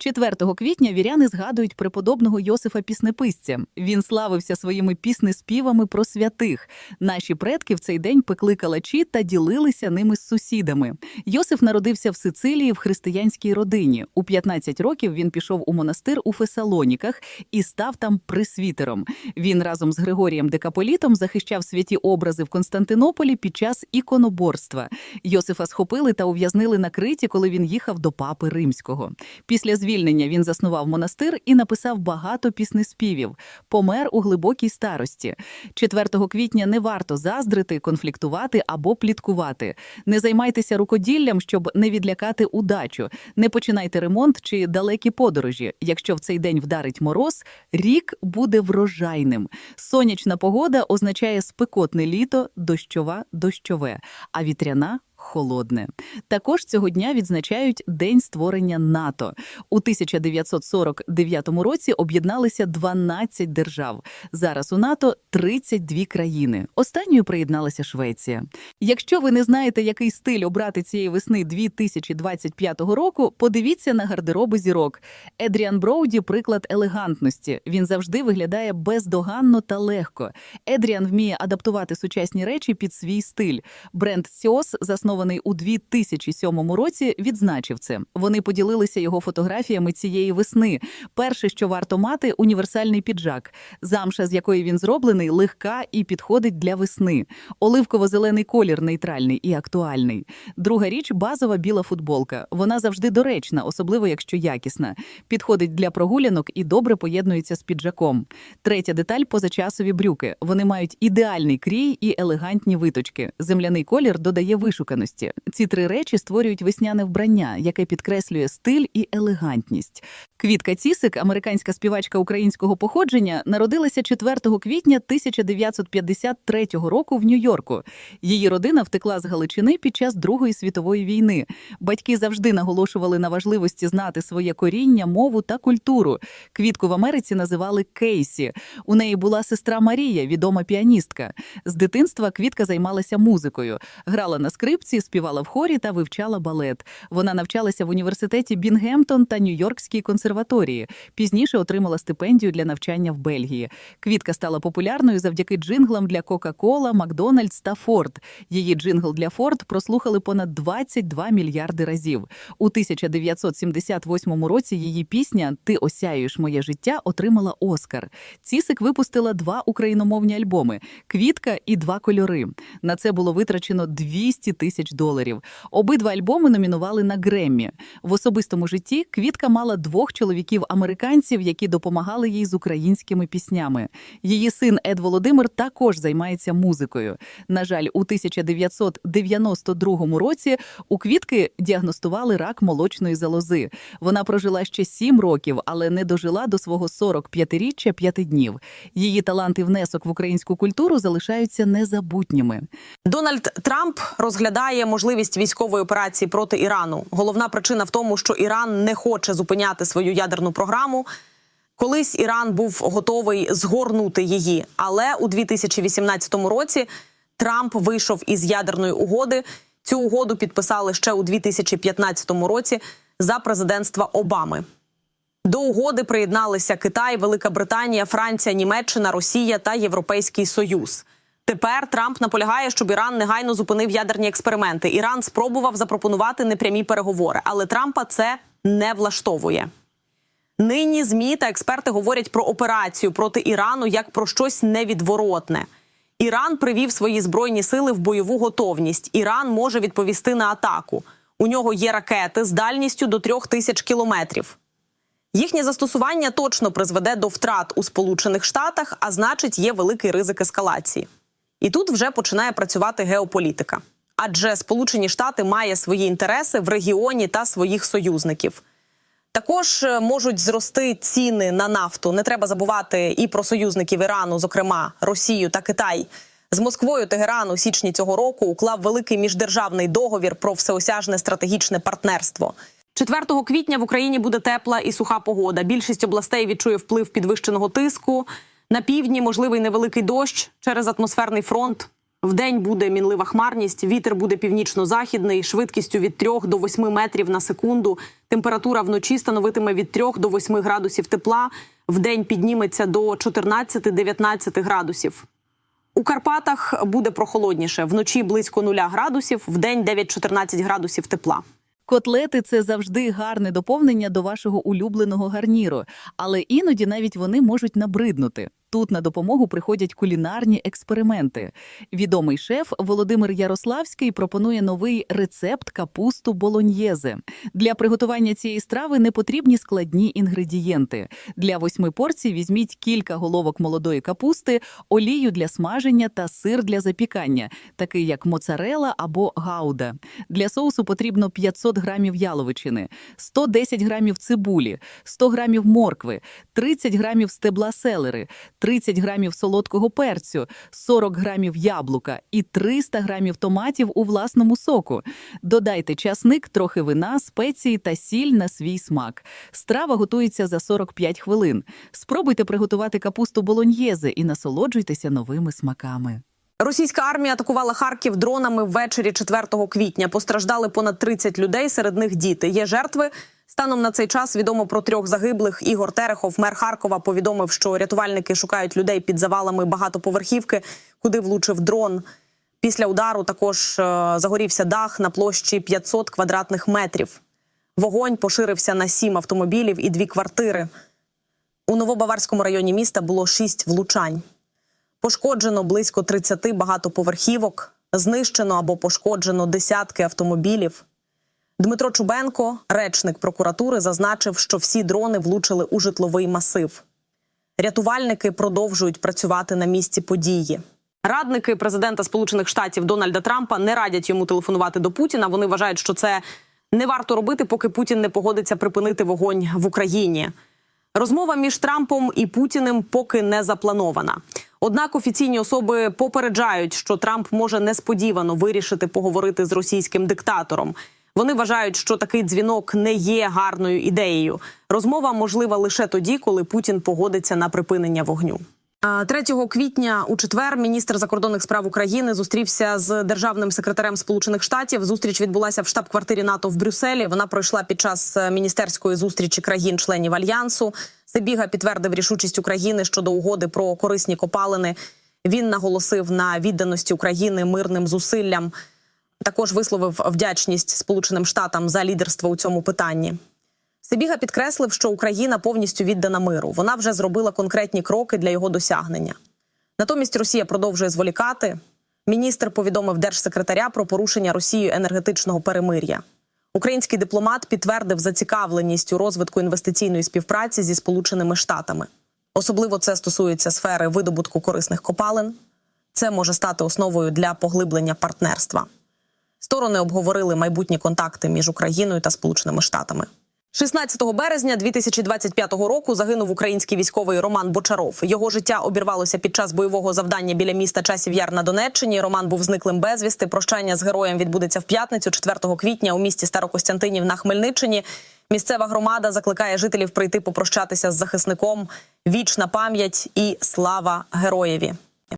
4 квітня віряни згадують преподобного Йосифа Піснеписця. Він славився своїми піснеспівами про святих. Наші предки в цей день пекли калачі та ділилися ними з сусідами. Йосиф народився в Сицилії в християнській родині. У 15 років він пішов у монастир у Фесалоніках і став там пресвітером. Він разом з Григорієм Декаполітом захищав святі образи в Константинополі під час іконоборства. Йосифа схопили та ув'язнили на Криті, коли він їхав до папи римського. Після звільнення він заснував монастир і написав багато піснеспівів. Помер у глибокій старості. 4 квітня не варто заздрити, конфліктувати або пліткувати. Не займайтеся рукоділлям, щоб не відлякати удачу. Не починайте ремонт чи далекі подорожі. Якщо в цей день вдарить мороз, рік буде врожайним. Сонячна погода означає спекотне літо, дощова дощове, а вітряна холодне. Також цього дня відзначають День створення НАТО. У 1949 році об'єдналися 12 держав. Зараз у НАТО 32 країни. Останньою приєдналася Швеція. Якщо ви не знаєте, який стиль обрати цієї весни 2025 року, подивіться на гардероби зірок. Едріан Броуді приклад елегантності. Він завжди виглядає бездоганно та легко. Едріан вміє адаптувати сучасні речі під свій стиль. Бренд Сіос, заснований у 2007 році, відзначив це. Вони поділилися його фотографіями цієї весни. Перше, що варто мати, універсальний піджак. Замша, з якої він зроблений, легка і підходить для весни. Оливково-зелений колір нейтральний і актуальний. Друга річ базова біла футболка. Вона завжди доречна, особливо якщо якісна. Підходить для прогулянок і добре поєднується з піджаком. Третя деталь позачасові брюки. Вони мають ідеальний крій і елегантні виточки. Земляний колір додає вишуканості. Ці три речі створюють весняне вбрання, яке підкреслює стиль і елегантність. Квітка Цісик, американська співачка українського походження, народилася 4 квітня 1953 року в Нью-Йорку. Її родина втекла з Галичини під час Другої світової війни. Батьки завжди наголошували на важливості знати своє коріння, мову та культуру. Квітку в Америці називали Кейсі. У неї була сестра Марія, відома піаністка. З дитинства Квітка займалася музикою, грала на скрипці, співала в хорі та вивчала балет. Вона навчалася в університеті Бінгемтон та Нью-Йоркській консерваторії. Пізніше отримала стипендію для навчання в Бельгії. Квітка стала популярною завдяки джинглам для Кока-Кола, Макдональдс та Форд. Її джингл для Форд прослухали понад 22 мільярди разів. У 1978 році її пісня Ти осяюєш моє життя отримала Оскар. Цісик випустила два україномовні альбоми Квітка і два кольори. На це було витрачено 200 тисяч доларів. Обидва альбоми номінували на Греммі. В особистому житті Квітка мала двох чоловіків-американців, які допомагали їй з українськими піснями. Її син Ед Володимир також займається музикою. На жаль, у 1992 році у Квітки діагностували рак молочної залози. Вона прожила ще сім років, але не дожила до свого 45-річчя п'яти днів. Її талант і внесок в українську культуру залишаються незабутніми. Дональд Трамп розглядає можливість військової операції проти Ірану. Головна причина в тому, що Іран не хоче зупиняти свою ядерну програму. Колись Іран був готовий згорнути її, але у 2018 році Трамп вийшов із ядерної угоди. Цю угоду підписали ще у 2015 році за президентства Обами. До угоди приєдналися Китай, Велика Британія, Франція, Німеччина, Росія та Європейський Союз. Тепер Трамп наполягає, щоб Іран негайно зупинив ядерні експерименти. Іран спробував запропонувати непрямі переговори, але Трампа це не влаштовує. Нині змі та експерти говорять про операцію проти Ірану як про щось невідворотне. Іран привів свої збройні сили в бойову готовність. Іран може відповісти на атаку. У нього є ракети з дальністю до трьох тисяч кілометрів. Їхнє застосування точно призведе до втрат у Сполучених Штатах, а значить, є великий ризик ескалації. І тут вже починає працювати геополітика. Адже Сполучені Штати має свої інтереси в регіоні та своїх союзників. Також е, можуть зрости ціни на нафту. Не треба забувати і про союзників Ірану, зокрема Росію та Китай. З Москвою Тегеран у січні цього року уклав великий міждержавний договір про всеосяжне стратегічне партнерство. 4 квітня в Україні буде тепла і суха погода. Більшість областей відчує вплив підвищеного тиску. На півдні можливий невеликий дощ через атмосферний фронт. Вдень буде мінлива хмарність, вітер буде північно-західний, швидкістю від 3 до 8 метрів на секунду. Температура вночі становитиме від 3 до 8 градусів тепла. Вдень підніметься до 14-19 градусів. У Карпатах буде прохолодніше. Вночі близько 0 градусів, вдень 9-14 градусів тепла. Котлети це завжди гарне доповнення до вашого улюбленого гарніру, але іноді навіть вони можуть набриднути. Тут на допомогу приходять кулінарні експерименти. Відомий шеф Володимир Ярославський пропонує новий рецепт капусту болоньєзе. Для приготування цієї страви не потрібні складні інгредієнти. Для восьми порцій візьміть кілька головок молодої капусти, олію для смаження та сир для запікання, такий як моцарела або гауда. Для соусу потрібно 500 грамів яловичини, 110 грамів цибулі, 100 грамів моркви, 30 грамів стебла селери, 30 грамів солодкого перцю, 40 грамів яблука і 300 грамів томатів у власному соку. Додайте часник, трохи вина, спеції та сіль на свій смак. Страва готується за 45 хвилин. Спробуйте приготувати капусту болоньєзе і насолоджуйтеся новими смаками. Російська армія атакувала Харків дронами ввечері 4 квітня. Постраждали понад 30 людей, серед них діти. Є жертви. Станом на цей час відомо про трьох загиблих. Ігор Терехов, мер Харкова, повідомив, що рятувальники шукають людей під завалами багатоповерхівки, куди влучив дрон. Після удару також е, загорівся дах на площі 500 квадратних метрів. Вогонь поширився на сім автомобілів і дві квартири. У Новобаварському районі міста було шість влучань. Пошкоджено близько 30 багатоповерхівок, знищено або пошкоджено десятки автомобілів. Дмитро Чубенко, речник прокуратури, зазначив, що всі дрони влучили у житловий масив. Рятувальники продовжують працювати на місці події. Радники президента Сполучених Штатів Дональда Трампа не радять йому телефонувати до Путіна. Вони вважають, що це не варто робити, поки Путін не погодиться припинити вогонь в Україні. Розмова між Трампом і Путіним поки не запланована. Однак офіційні особи попереджають, що Трамп може несподівано вирішити поговорити з російським диктатором. Вони вважають, що такий дзвінок не є гарною ідеєю. Розмова можлива лише тоді, коли Путін погодиться на припинення вогню. 3 квітня у четвер міністр закордонних справ України зустрівся з державним секретарем Сполучених Штатів. Зустріч відбулася в штаб-квартирі НАТО в Брюсселі. Вона пройшла під час е, міністерської зустрічі країн-членів альянсу. Себіга підтвердив рішучість України щодо угоди про корисні копалини. Він наголосив на відданості України мирним зусиллям. Також висловив вдячність Сполученим Штатам за лідерство у цьому питанні. Сибіга підкреслив, що Україна повністю віддана миру. Вона вже зробила конкретні кроки для його досягнення. Натомість Росія продовжує зволікати. Міністр повідомив держсекретаря про порушення Росією енергетичного перемир'я. Український дипломат підтвердив зацікавленість у розвитку інвестиційної співпраці зі Сполученими Штатами. Особливо це стосується сфери видобутку корисних копалин. Це може стати основою для поглиблення партнерства. Сторони обговорили майбутні контакти між Україною та Сполученими Штатами. 16 березня 2025 року загинув український військовий Роман Бочаров. Його життя обірвалося під час бойового завдання біля міста Часів Яр на Донеччині. Роман був зниклим безвісти. Прощання з героєм відбудеться в п'ятницю, 4 квітня, у місті Старокостянтинів на Хмельниччині. Місцева громада закликає жителів прийти попрощатися з захисником. Вічна пам'ять і слава героєві.